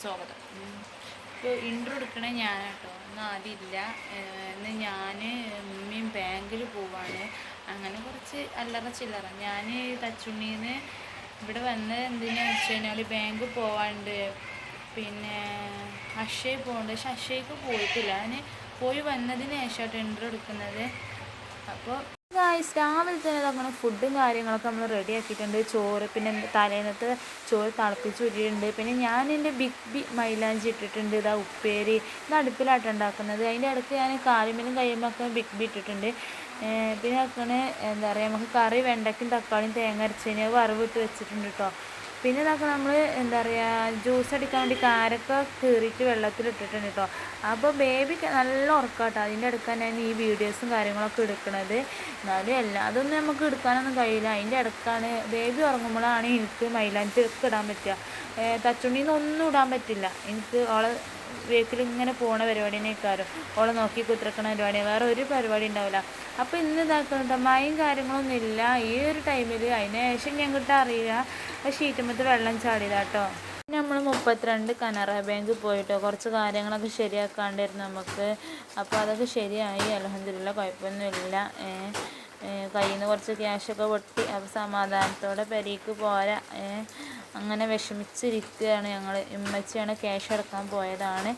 സ്വാഗതം ഇപ്പോൾ ഇൻട്രോ എടുക്കണേ ഞാൻ കേട്ടോ ആദ്യം ഇല്ല. ഇന്ന് ഞാൻ ഉമ്മയും ബാങ്കിൽ പോവാണ്. അങ്ങനെ കുറച്ച് അല്ലറ ചില്ലറ. ഞാൻ തച്ചുണ്ണിയിൽ നിന്ന് ഇവിടെ വന്ന് എന്തിനാ വെച്ച് കഴിഞ്ഞാൽ ബാങ്ക് പോവാണ്ട്. പിന്നെ അക്ഷയ പോകുന്നുണ്ട് പക്ഷെ അക്ഷയ്ക്ക് പോയിട്ടില്ല. ഞാൻ പോയി വന്നതിന് ശേഷമായിട്ട് ഇൻട്രോ എടുക്കുന്നത്. അപ്പോൾ ഗായ്സ് രാവിലെ തന്നെ അങ്ങനെ ഫുഡും കാര്യങ്ങളൊക്കെ നമ്മൾ റെഡി ആക്കിയിട്ടുണ്ട്. ചോറ് പിന്നെ തലേന്നത്തെ ചോറ് തിളപ്പിച്ച് ഊറ്റിയിട്ടുണ്ട്. പിന്നെ ഞാൻ എന്റെ ബിഗ് ബി മൈലാഞ്ചി ഇട്ടിട്ടുണ്ട്. ഇതാ ഉപ്പേരി. ഇത് അടുപ്പിലായിട്ട് ഉണ്ടാക്കുന്നത്. അതിന്റെ ഇടയ്ക്ക് ഞാൻ കാലുമേലും കയ്യുമ്പോൾ ബിഗ് ബി ഇട്ടിട്ടുണ്ട്. പിന്നെ ആക്കണ എന്താ പറയുക നമുക്ക് കറി വെണ്ടയ്ക്കും തക്കാളിയും തേങ്ങ അരച്ചതിന് വറവിട്ട് വെച്ചിട്ടുണ്ട് കേട്ടോ പിന്നെ ഇതൊക്കെ നമ്മൾ എന്താ പറയുക ജ്യൂസ് അടിക്കാൻ വേണ്ടി കാരക്ക കീറിയിട്ട് വെള്ളത്തിലിട്ടിട്ടുണ്ട് കേട്ടോ അപ്പോൾ ബേബി നല്ല ഉറക്കാട്ടോ. അതിന്റെ അടുക്കാൻ ഞാൻ ഈ വീഡിയോസും കാര്യങ്ങളൊക്കെ എടുക്കണത്. എന്നാലും എല്ലാ അതൊന്നും നമുക്ക് എടുക്കാനൊന്നും കഴിയില്ല. അതിന്റെ ഇടക്കാണ് ബേബി ഉറങ്ങുമ്പോഴാണ് എനിക്ക് മൈലാഞ്ചി ഇടാൻ പറ്റുക. തച്ചുണ്ണിന്ന് ഒന്നും ഇടാൻ പറ്റില്ല. എനിക്ക് അവളെ വേക്കിൽ ഇങ്ങനെ പോണ പരിപാടിനേക്കാരും ഓളെ നോക്കി കുത്തിറക്കണ പരിപാടി വേറെ ഒരു പരിപാടി ഉണ്ടാവില്ല. അപ്പോൾ ഇന്ന് ഇതാക്കുന്നുണ്ട് മഴയും കാര്യങ്ങളൊന്നും ഇല്ല. ഈ ഒരു ടൈമിൽ അതിന് ശേഷം ഞങ്ങൾക്ക് അറിയില്ല ഷീറ്റുമ്പത്ത് വെള്ളം ചാടിയതാട്ടോ നമ്മൾ മുപ്പത്തിരണ്ട് കനറ ബാങ്ക് പോയിട്ടോ. കുറച്ച് കാര്യങ്ങളൊക്കെ ശരിയാക്കാണ്ടിരുന്നു നമുക്ക്. അപ്പോൾ അതൊക്കെ ശരിയായി. അലഹദില്ല കുഴപ്പമൊന്നുമില്ല. കയ്യിൽ നിന്ന് കുറച്ച് ക്യാഷൊക്കെ പൊട്ടി. അപ്പോൾ സമാധാനത്തോടെ പെരീക്ക് പോരാ. അങ്ങനെ വിഷമിച്ചിരിക്കുകയാണ് ഞങ്ങൾ ഉമ്മച്ചിയാണ് ക്യാഷ് അടക്കാൻ പോയതാണ്.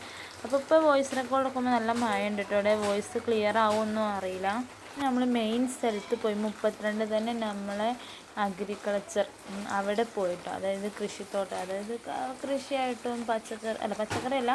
അപ്പോൾ ഇപ്പോൾ വോയിസ് റെക്കോർഡ് എടുക്കുമ്പോൾ നല്ല മഴ ഉണ്ട് കേട്ടോ. അവിടെ വോയിസ് ക്ലിയർ ആവുമെന്നും അറിയില്ല. നമ്മൾ മെയിൻ സ്ഥലത്ത് പോയി. മുപ്പത്തിരണ്ട് തന്നെ നമ്മളെ അഗ്രികൾച്ചർ അവിടെ പോയിട്ടോ. അതായത് കൃഷിത്തോട്ടം. അതായത് കൃഷിയായിട്ടും പച്ചക്കറി അല്ല പച്ചക്കറി അല്ല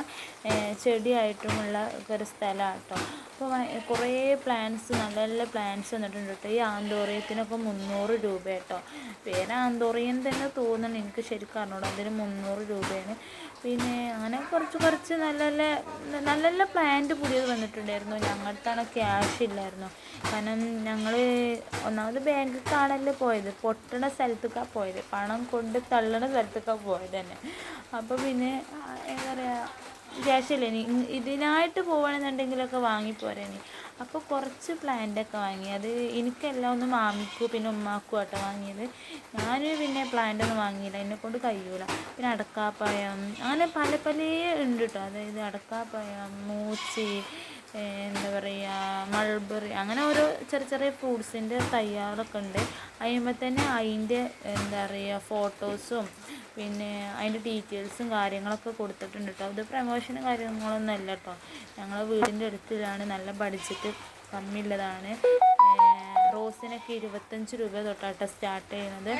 ചെടിയായിട്ടുമുള്ള ഒരു സ്ഥലമാണ് കേട്ടോ അപ്പോൾ ഭയ- കുറേ പ്ലാൻസ് നല്ല നല്ല പ്ലാൻസ് വന്നിട്ടുണ്ട്. കേട്ടോ ഈ ആന്തോറിയത്തിനൊക്കെ മുന്നൂറ് രൂപ കേട്ടോ പേര് ആന്തോറിയം തന്നെ തോന്നുന്നു. എനിക്ക് ശരിക്കും അറിഞ്ഞോളൂ അതിന് മുന്നൂറ് രൂപയാണ്. പിന്നെ അങ്ങനെ കുറച്ച് കുറച്ച് നല്ല നല്ല നല്ല നല്ല പ്ലാന്റ് പുതിയത് വന്നിട്ടുണ്ടായിരുന്നു. ഞങ്ങൾക്കാണ് ക്യാഷ് ഇല്ലായിരുന്നു. കാരണം ഞങ്ങൾ ഒന്നാമത് ബാങ്കിലേക്കാണല്ലോ പോയത്. പൊട്ടണ സ്ഥലത്തേക്കാണ് പോയത്. പണം കൊണ്ട് തള്ളണ സ്ഥലത്തേക്കാണ് പോയത് തന്നെ. അപ്പോൾ പിന്നെ എന്താ പറയുക ക്യാഷില്ല ഇനി ഇതിനായിട്ട് പോവുകയാണെന്നുണ്ടെങ്കിലൊക്കെ വാങ്ങിപ്പോരേനി അപ്പോൾ കുറച്ച് പ്ലാന്റൊക്കെ വാങ്ങി. അത് എനിക്കെല്ലാം ഒന്ന് മാമിക്കും പിന്നെ ഉമ്മാക്കും ആട്ടോ വാങ്ങിയത്. ഞാൻ പിന്നെ പ്ലാന്റ് ഒന്നും വാങ്ങിയില്ല. എന്നെ കൊണ്ട് കഴിയൂല. പിന്നെ അടക്കാപ്പഴം അങ്ങനെ പല പല ഉണ്ട് കേട്ടോ അതായത് അടക്കാപ്പായം മൂച്ചി എന്താ പറയുക മൾബറി അങ്ങനെ ഓരോ ചെറിയ ചെറിയ ഫ്രൂട്ട്സിന്റെ തയ്യാറൊക്കെ ഉണ്ട്. അതിമ്പോൾ തന്നെ അതിന്റെ എന്താ പറയുക ഫോട്ടോസും പിന്നെ അതിന്റെ ഡീറ്റെയിൽസും കാര്യങ്ങളൊക്കെ കൊടുത്തിട്ടുണ്ട് കേട്ടോ ഇത് പ്രമോഷനും കാര്യങ്ങളൊന്നും അല്ല കേട്ടോ ഞങ്ങളെ വീടിന്റെ അടുത്തിലാണ് നല്ല ബഡ്ജറ്റ് കമ്മിയുള്ളതാണ്. റോസിനൊക്കെ ഇരുപത്തഞ്ച് രൂപ തൊട്ടാട്ടോ സ്റ്റാർട്ട് ചെയ്യുന്നത്.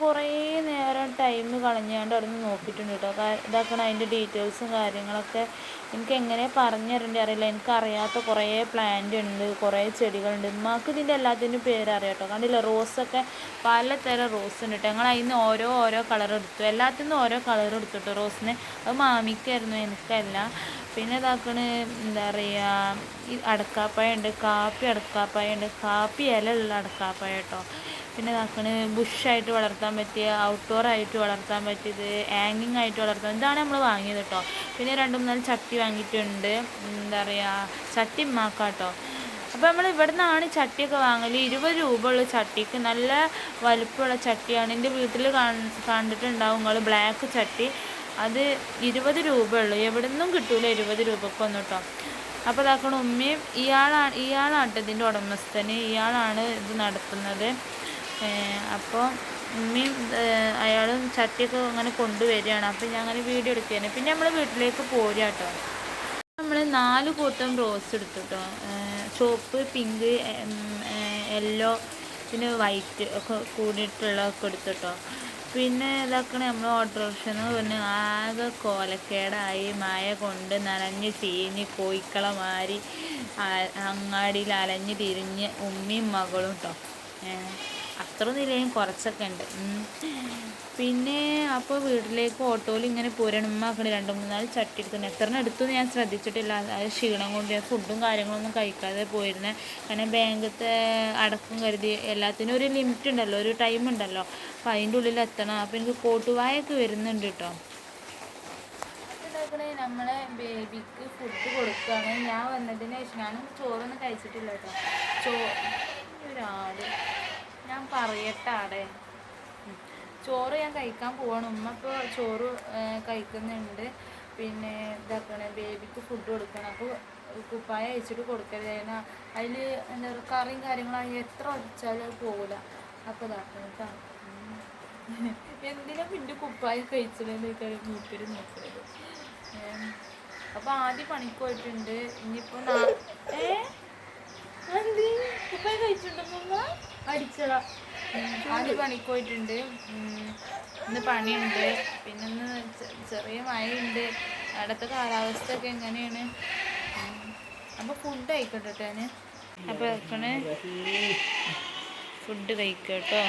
കുറേ നേരം ടൈം കളഞ്ഞാണ്ട് അവിടെ നിന്ന് നോക്കിയിട്ടുണ്ട് കേട്ടോ ഇതാക്കണം അതിന്റെ ഡീറ്റെയിൽസും കാര്യങ്ങളൊക്കെ എനിക്ക് എങ്ങനെ പറഞ്ഞു തരേണ്ടി അറിയില്ല. എനിക്കറിയാത്ത കുറേ പ്ലാന്റ് ഉണ്ട് കുറേ ചെടികളുണ്ട്. ഉമ്മാക്ക് ഇതിന്റെ എല്ലാത്തിന്റെയും പേര് അറിയാം കേട്ടോ കണ്ടില്ല? റോസൊക്കെ പലതരം റോസ് ഉണ്ട് കേട്ടോ ഞങ്ങൾ അതിൽ നിന്ന് ഓരോ ഓരോ കളർ എടുത്തു. എല്ലാത്തിൽ നിന്നും ഓരോ കളർ എടുത്തു കേട്ടോ റോസിന് അത് മാമിക്കായിരുന്നു എനിക്കല്ല. പിന്നെ ഇതാക്കണ് എന്താ പറയുക അടക്കാപ്പായ ഉണ്ട് കാപ്പി അടക്കാപ്പായ ഉണ്ട്. കാപ്പി ഇല ഉള്ള അടക്കാപ്പായ കേട്ടോ പിന്നെ ഇതാക്കണ് ബുഷായിട്ട് വളർത്താൻ പറ്റിയ ഔട്ട്ഡോർ ആയിട്ട് വളർത്താൻ പറ്റിയത് ഹാങ്ങിങ് ആയിട്ട് വളർത്താൻ ഇതാണ് നമ്മൾ വാങ്ങിയത് കേട്ടോ പിന്നെ രണ്ട് മൂന്നാൽ ചട്ടി വാങ്ങിയിട്ടുണ്ട്. എന്താ പറയുക ചട്ടി മാക്കാട്ടോ അപ്പോൾ നമ്മൾ ഇവിടെ നിന്നാണ് ചട്ടിയൊക്കെ വാങ്ങൽ ഇരുപത് രൂപ ഉള്ള ചട്ടിക്ക് നല്ല വലുപ്പമുള്ള ചട്ടിയാണ്. എന്റെ വീട്ടിൽ കണ്ടിട്ടുണ്ടാവും നിങ്ങൾ ബ്ലാക്ക് ചട്ടി. അത് ഇരുപത് രൂപ ഉള്ളൂ. എവിടെ നിന്നും കിട്ടൂല ഇരുപത് രൂപക്കൊന്നും കേട്ടോ അപ്പോൾ അതാക്കണ ഉമ്മയും ഇയാളാണ് ഇയാളാണ് ട്ടോ ഇതിന്റെ ഉടമസ്ഥന്. ഇയാളാണ് ഇത് നടത്തുന്നത്. അപ്പോൾ ഉമ്മയും അയാളും ചട്ടിയൊക്കെ അങ്ങനെ കൊണ്ടുവരികയാണ്. അപ്പോൾ ഞാൻ അങ്ങനെ വീഡിയോ എടുക്കുകയാണ്. പിന്നെ നമ്മൾ വീട്ടിലേക്ക് പോരുക കേട്ടോ നമ്മൾ നാല് കൂട്ടം റോസ് എടുത്തു കേട്ടോ ചുവപ്പ് പിങ്ക് യെല്ലോ പിന്നെ വൈറ്റ് ഒക്കെ കൂടിയിട്ടുള്ളതൊക്കെ എടുത്തു കേട്ടോ പിന്നെ ഇതാക്കണ നമ്മൾ ഓട്ടോറിക്ഷന്ന് പറഞ്ഞ് ആകെ കോലക്കേടായി. മായ കൊണ്ട് നനഞ്ഞ് ചീഞ്ഞ് കോയിക്കള മാറി അങ്ങാടിയിൽ അലഞ്ഞ് തിരിഞ്ഞ് ഉമ്മയും മകളും കേട്ടോ അത്ര നിലയും കുറച്ചൊക്കെ ഉണ്ട്. പിന്നെ അപ്പോൾ വീട്ടിലേക്ക് ഓട്ടോയിൽ ഇങ്ങനെ പൂരണമാക്കണ രണ്ട് മൂന്നാൽ ചട്ടി എടുത്തിട്ടുണ്ട് എത്ര എടുത്തു ഞാൻ ശ്രദ്ധിച്ചിട്ടില്ല. അതായത് ക്ഷീണം കൊണ്ട് ഫുഡും കാര്യങ്ങളൊന്നും കഴിക്കാതെ പോയിരുന്നത് കാരണം ബാങ്കത്തെ അടക്കം കരുതി എല്ലാത്തിനും ഒരു ലിമിറ്റ് ഉണ്ടല്ലോ ഒരു ടൈം ഉണ്ടല്ലോ. അപ്പോൾ അതിന്റെ ഉള്ളിൽ എത്തണം. അപ്പോൾ എനിക്ക് കോട്ടുവായൊക്കെ വരുന്നുണ്ട് കേട്ടോ നമ്മളെ ബേബിക്ക് ഫുഡ് കൊടുക്കുകയാണ്. ഞാൻ വന്നതിന് ശേഷം ഞാനും ചോറൊന്നും കഴിച്ചിട്ടില്ല കേട്ടോ ചോ ഒരാട് പറയട്ടെ പറയട്ടാടെ. ചോറ് ഞാൻ കഴിക്കാൻ പോവാണ്. ഉമ്മ ഇപ്പോൾ ചോറ് കഴിക്കുന്നുണ്ട്. പിന്നെ ഇതാക്കണേ ബേബിക്ക് ഫുഡ് കൊടുക്കണം. അപ്പോൾ കുപ്പായ അയച്ചിട്ട് കൊടുക്കരുത്. അതിന് അതിൽ എന്താ പറയുക കറിയും കാര്യങ്ങളും എത്ര ഒഴിച്ചാലും അത് പോകില്ല അപ്പോൾ ഇതാക്കണം കേട്ടോ. എന്തിനാ പിന്നെ കുപ്പായ കഴിച്ചതെന്ന് മൂപ്പര് നോക്കുന്നത് അപ്പോൾ ആദ്യം പണിക്ക് പോയിട്ടുണ്ട്. ഇനിയിപ്പോൾ ഏ? എന്തി കുപ്പായ കഴിച്ചിട്ടുണ്ടെന്ന് അടിച്ചതാ ആദ്യം പണിക്ക് പോയിട്ടുണ്ട്. ഇന്ന് പണിയുണ്ട്. പിന്നെ ഇന്ന് ചെറിയ മഴയുണ്ട്. അവിടുത്തെ കാലാവസ്ഥ ഒക്കെ എങ്ങനെയാണ്? അപ്പോൾ ഫുഡ് ആയിക്കോട്ടെ ഞാൻ അപ്പോൾ വെക്കണേ? ഫുഡ് കഴിക്കട്ടോ.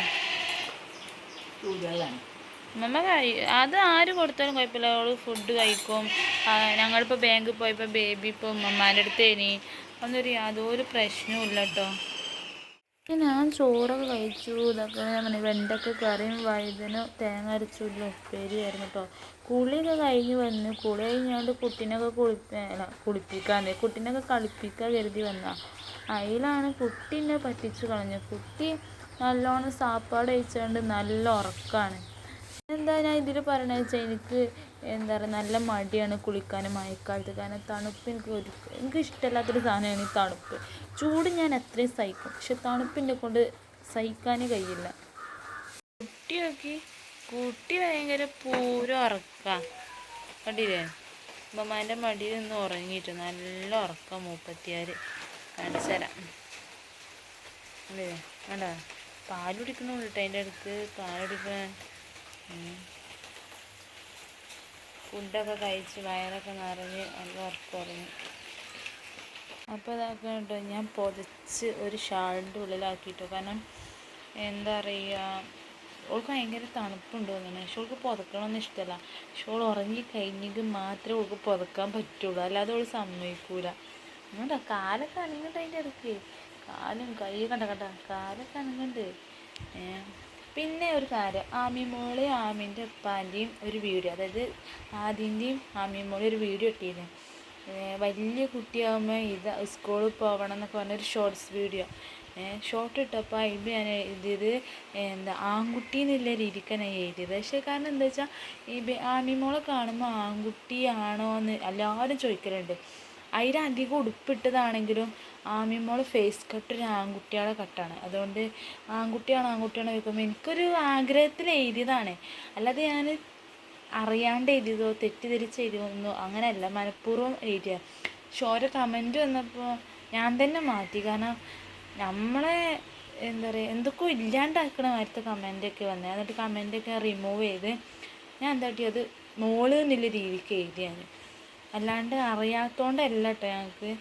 മമ്മ കഴി അത് ആര് കൊടുത്താലും കുഴപ്പമില്ല. അവൾ ഫുഡ് കഴിക്കും. ഞങ്ങളിപ്പോ ബാങ്കിൽ പോയപ്പോൾ ബേബി ഇപ്പോൾ ഉമ്മമാരുടെ അടുത്ത് ഇനി ഒന്നൊരു യാതൊരു പ്രശ്നവും ഇല്ല കേട്ടോ ഞാൻ ചോറൊക്കെ കഴിച്ചു. ഇതൊക്കെ ഞാൻ പറഞ്ഞു വെണ്ടക്ക കറിയും വഴുതനും തേങ്ങ അരച്ചുള്ള ഉപ്പേരിയായിരുന്നു കേട്ടോ കുളിയൊക്കെ കഴിഞ്ഞ് വന്ന്. കുളി കഴിഞ്ഞാണ്ട് കുട്ടീനൊക്കെ കുളിപ്പ അല്ല കുളിപ്പിക്കാൻ കുട്ടീനൊക്കെ കളിപ്പിക്കാൻ കരുതി വന്ന. അതിലാണ് കുട്ടീനെ പറ്റിച്ചു കളഞ്ഞു കുട്ടി നല്ലോണം സാപ്പാട് കഴിച്ചുകൊണ്ട് നല്ല ഉറക്കമാണ് എന്താ ഞാൻ ഇതിൽ പറയണത് വെച്ചാൽ എനിക്ക് എന്താ പറയുക നല്ല മടിയാണ് കുളിക്കാനും മഴക്കാലത്ത്. കാരണം തണുപ്പ് എനിക്ക് ഒരു എനിക്ക് ഇഷ്ടമല്ലാത്തൊരു സാധനമാണ് ഈ തണുപ്പ്. ചൂട് ഞാൻ എത്രയും സഹിക്കും. പക്ഷെ തണുപ്പിന്റെ കൊണ്ട് സഹിക്കാനേ കഴിയില്ല. കുട്ടി നോക്കി. കുട്ടി ഭയങ്കര പൂരം ഉറക്കാം. കണ്ടില്ലേ? ഉമ്മമാന്റെ മടിയിൽ നിന്ന് ഉറങ്ങിയിട്ട് നല്ല ഉറക്കം മൂപ്പത്തിയാർ കാണിച്ചു തരാം. അല്ലേ വേണ്ട പാൽ കേട്ടോ അതിന്റെ അടുത്ത്. പാൽ കുടിക്കാൻ ഫുഡൊക്കെ കഴിച്ച് വയറൊക്കെ നിറഞ്ഞ് നല്ല വർക്ക് ഉറങ്ങി. അപ്പോൾ അതൊക്കെ കേട്ടോ ഞാൻ പൊതിച്ച് ഒരു ഷാളിന്റെ ഉള്ളിലാക്കിയിട്ടു. കാരണം എന്താ പറയുക ഓൾക്ക് ഭയങ്കര തണുപ്പുണ്ട് തോന്നുന്നു. പക്ഷെ ഓൾക്ക് പുതക്കണമെന്ന് ഇഷ്ടമല്ല. പക്ഷെ ഓൾ ഉറങ്ങി കഴിഞ്ഞെങ്കിൽ മാത്രമേ ഓൾക്ക് പുതക്കാൻ പറ്റുള്ളൂ. അല്ലാതെ ഓൾ സമ്മതിക്കൂല. എന്താ കാലൊക്കെ അനങ്ങണ്ട അതിന്റെ ഇടയ്ക്ക്. കാലും കൈ കണ്ട കണ്ട കാലൊക്കെ അനങ്ങണ്ട്. ഏ പിന്നെ ഒരു കാര്യം ആമിമോളെ ആമിന്റെ ഉപ്പാന്റെയും ഒരു വീഡിയോ അതായത് ആദ്യന്റെയും ആമിമോളെ ഒരു വീഡിയോ ഇട്ടിരുന്നു. വലിയ കുട്ടിയാകുമ്പോൾ ഇത് സ്കൂളിൽ പോകണം എന്നൊക്കെ പറഞ്ഞൊരു ഷോർട്സ് വീഡിയോ ഷോർട്ട് ഇട്ടപ്പോൾ അതിൽ ഞാൻ എഴുതിയത് എന്താ ആൺകുട്ടി എന്നുള്ള രീതിക്കാണ് ഞാൻ എഴുതിയത്. പക്ഷേ കാരണം എന്താ വെച്ചാൽ ഈ ആമിമോളെ കാണുമ്പോൾ ആൺകുട്ടിയാണോ എന്ന് എല്ലാവരും ചോദിക്കലുണ്ട്. അതിൽ അധികം ഉടുപ്പിട്ടതാണെങ്കിലും ആമിമോൾ ഫേസ് കട്ട് ഒരു ആൺകുട്ടിയുടെ കട്ടാണ് അതുകൊണ്ട് ആൺകുട്ടിയാണ് ആൺകുട്ടിയാണ് ചോദിക്കുമ്പോൾ എനിക്കൊരു ആഗ്രഹത്തിൽ എഴുതിയതാണ്. അല്ലാതെ ഞാൻ അറിയാണ്ട് എഴുതിയതോ തെറ്റിദ്ധരിച്ച് എഴുതിയതോ അങ്ങനെയല്ല. മനഃപൂർവം എഴുതിയ. പക്ഷെ ഓരോ കമന്റ് വന്നപ്പോൾ ഞാൻ തന്നെ മാറ്റി. കാരണം നമ്മളെ എന്താ പറയുക എന്തൊക്കെയോ ഇല്ലാണ്ടാക്കണ മാതിരത്തെ കമന്റൊക്കെ വന്നത് എന്നിട്ട് കമന്റൊക്കെ റിമൂവ് ചെയ്ത് ഞാൻ എന്താ അത് മോൾ എന്നുള്ള രീതിക്ക് എഴുതിയാണ് അല്ലാണ്ട് അറിയാത്തോണ്ടല്ല കേട്ടോ ഞങ്ങൾക്ക്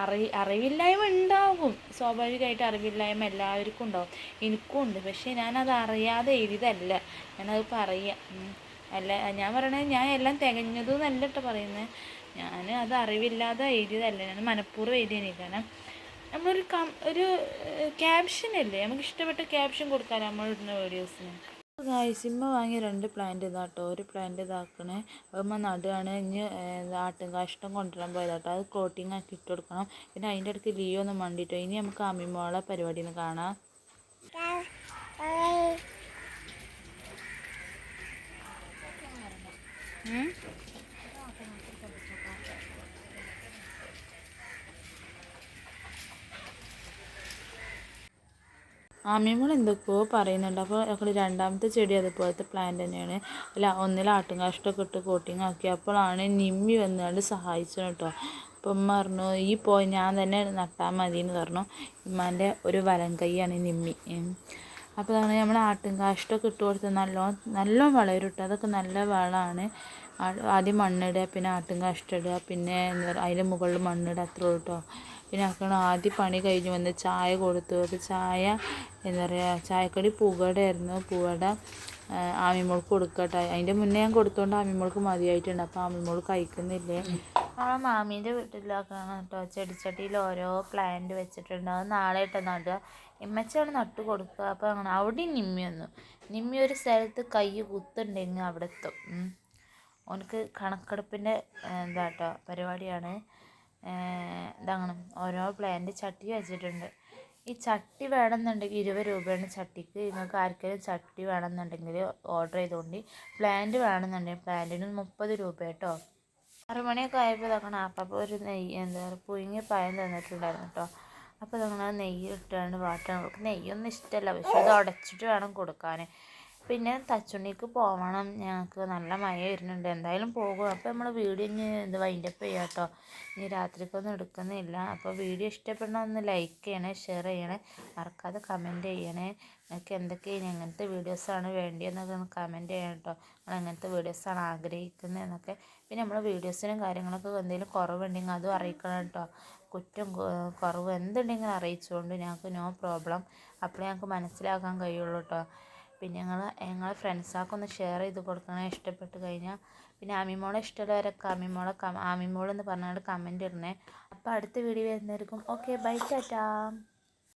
അറി അറിവില്ലായ്മ ഉണ്ടാവും സ്വാഭാവികമായിട്ട് അറിവില്ലായ്മ എല്ലാവർക്കും ഉണ്ടാവും എനിക്കും ഉണ്ട്. പക്ഷേ ഞാനത് അറിയാതെ എഴുതല്ല. ഞാനത് പറയാം. ഉം. അല്ല ഞാൻ പറയണത് ഞാൻ എല്ലാം തികഞ്ഞതും എന്നല്ല കേട്ടോ പറയുന്നത് ഞാൻ അത് അറിവില്ലാതെ എഴുതിയതല്ല. ഞാൻ മനഃപൂർവം എഴുതിയതിന് കാരണം നമ്മളൊരു കം ഒരു ക്യാപ്ഷൻ അല്ലേ? നമുക്ക് ഇഷ്ടപ്പെട്ട ക്യാപ്ഷൻ കൊടുക്കാൻ നമ്മളിടുന്ന വീഡിയോസിന് ഗായ്സിമ്മ വാങ്ങിയ രണ്ട് പ്ലാന്റ് ഇതാട്ടോ. ഒരു പ്ലാന്റ് ഇതാക്കണേ. അമ്മ നടുകയാണ്. ഇനി ആട്ടും കാഷ്ടം കൊണ്ടുവരാൻ പോയതാട്ടോ. അത് കോട്ടിങ് ആക്കി ഇട്ട് കൊടുക്കണം. പിന്നെ അതിന്റെ അടുത്ത് ലിയോ ഒന്നും മണ്ടിട്ടോ. ഇനി നമുക്ക് അമ്മിമോളെ പരിപാടി ഒന്ന് കാണാം. ഉം? ആമിമോൾ എന്തൊക്കെയോ പറയുന്നുണ്ട്. അപ്പോൾ ഞങ്ങൾ രണ്ടാമത്തെ ചെടി അതുപോലത്തെ പ്ലാന്റ് തന്നെയാണ്. അല്ല ഒന്നിൽ ആട്ടും കാഷ്ടമൊക്കെ ഇട്ട് കോട്ടിങ് ആക്കി. അപ്പോഴാണ് നിമ്മി വന്നുകൊണ്ട് സഹായിച്ചത് കേട്ടോ. അപ്പം പറഞ്ഞു ഈ പോയി ഞാൻ തന്നെ നട്ടാൽ മതി എന്ന് പറഞ്ഞു. ഇമ്മാന്റെ ഒരു വലം കൈയാണ് നിമ്മി. അപ്പോൾ അതാണ് നമ്മൾ ആട്ടും കാഷ്ടമൊക്കെ ഇട്ട് കൊടുത്ത് നല്ലോണം നല്ലോണം വളരും ഇട്ടു അതൊക്കെ നല്ല വളമാണ്. ആദ്യം മണ്ണിടുക പിന്നെ ആട്ടും കാഷ്ടം ഇടുക പിന്നെ അതിന്റെ മുകളിൽ മണ്ണിടുക അത്രേ ഉള്ളൂ കേട്ടോ. പിന്നെ അക്കണ ആദ്യം പണി കഴിഞ്ഞ് വന്ന് ചായ കൊടുത്തു. അപ്പോൾ ചായ എന്താ പറയുക ചായക്കടി പുകടയായിരുന്നു പുകട ആമിമോൾക്ക് കൊടുക്കട്ടെ. അതിന്റെ മുന്നേ ഞാൻ കൊടുത്തോണ്ട് ആമിമോൾക്ക് മതിയായിട്ടുണ്ട്. അപ്പോൾ ആമിമോൾ കഴിക്കുന്നില്ലേ? ആ മാമീന്റെ വീട്ടിലൊക്കെയാണ് കേട്ടോ ചെടിച്ചട്ടിയിൽ ഓരോ പ്ലാന്റ് വെച്ചിട്ടുണ്ട്. അത് നാളെ ഇട്ട് നടുക. ഇമ്മച്ചാണ് നട്ട് കൊടുക്കുക. അപ്പോൾ അങ്ങനെ അവിടെയും നിമ്മി വന്നു. നിമ്മി ഒരു സ്ഥലത്ത് കൈ കുത്തുണ്ടെങ്കിൽ അവിടെ എത്തും. ഓനക്ക് കണക്കെടുപ്പിന്റെ എന്താ കേട്ടോ പരിപാടിയാണ്. ഇതങ്ങനെ ഓരോ പ്ലാന്റ് ചട്ടി വെച്ചിട്ടുണ്ട്. ഈ ചട്ടി വേണമെന്നുണ്ടെങ്കിൽ ഇരുപത് രൂപയാണ് ചട്ടിക്ക്. നിങ്ങൾക്ക് ആർക്കെങ്കിലും ചട്ടി വേണമെന്നുണ്ടെങ്കിൽ ഓർഡർ ചെയ്തുകൊണ്ട് പ്ലാന്റ് വേണമെന്നുണ്ടെങ്കിൽ പ്ലാന്റിന് മുപ്പത് രൂപ കേട്ടോ. ആറ് മണിയൊക്കെ ആയപ്പോൾ ഇതാക്കണം അപ്പം ഒരു നെയ്യ് എന്താ പറയുക പുഴുങ്ങി പായം തന്നിട്ടുണ്ടായിരുന്നു കേട്ടോ. അപ്പോൾ നമ്മൾ നെയ്യ് ഇട്ടാണ് വാട്ടാണ്. നെയ്യൊന്നും ഇഷ്ടമല്ല. പക്ഷെ അത് ഉടച്ചിട്ട് വേണം കൊടുക്കാൻ. പിന്നെ തച്ചുണ്ണിക്ക് പോവണം. ഞങ്ങൾക്ക് നല്ല മഴ വരുന്നുണ്ട്. എന്തായാലും പോകും. അപ്പോൾ നമ്മൾ വീഡിയോ ഇനി ഇത് വൈൻഡപ്പ് ചെയ്യാം കേട്ടോ ഇനി രാത്രിക്കൊന്നും എടുക്കുന്നില്ല. അപ്പോൾ വീഡിയോ ഇഷ്ടപ്പെടണം ഒന്ന് ലൈക്ക് ചെയ്യണേ ഷെയർ ചെയ്യണേ. മറക്കാതെ കമന്റ് ചെയ്യണേ. നിങ്ങൾക്ക് എന്തൊക്കെയാണ് എങ്ങനത്തെ വീഡിയോസാണ് വേണ്ടതെന്നൊക്കെ ഒന്ന് കമന്റ് ചെയ്യണം കേട്ടോ നിങ്ങൾ എങ്ങനത്തെ വീഡിയോസാണ് ആഗ്രഹിക്കുന്നത് എന്നൊക്കെ. പിന്നെ നമ്മൾ വീഡിയോസിനും കാര്യങ്ങളൊക്കെ എന്തെങ്കിലും കുറവുണ്ടെങ്കിൽ അതും അറിയിക്കണം കേട്ടോ കുറ്റം കുറവ് എന്തുണ്ടെങ്കിലും അറിയിച്ചുകൊണ്ട് ഞങ്ങൾക്ക് നോ പ്രോബ്ലം അപ്പോഴേ ഞങ്ങൾക്ക് മനസ്സിലാക്കാൻ കഴിയുള്ളൂ കേട്ടോ പിന്നെ ഞങ്ങൾ ഞങ്ങളെ ഫ്രണ്ട്സൊക്കെ ഒന്ന് ഷെയർ ചെയ്ത് കൊടുക്കണേ. ഇഷ്ടപ്പെട്ട് കഴിഞ്ഞാൽ പിന്നെ ആമിമോളെ ഇഷ്ടമുള്ളവരൊക്കെ ആമിമോളെ ആമിമോൾ എന്ന് പറഞ്ഞുകൊണ്ട് കമന്റ് ഇടണേ. അപ്പോൾ അടുത്ത വീഡിയോ വരുന്നവർക്കും ഓക്കെ ബൈ ടാറ്റാ.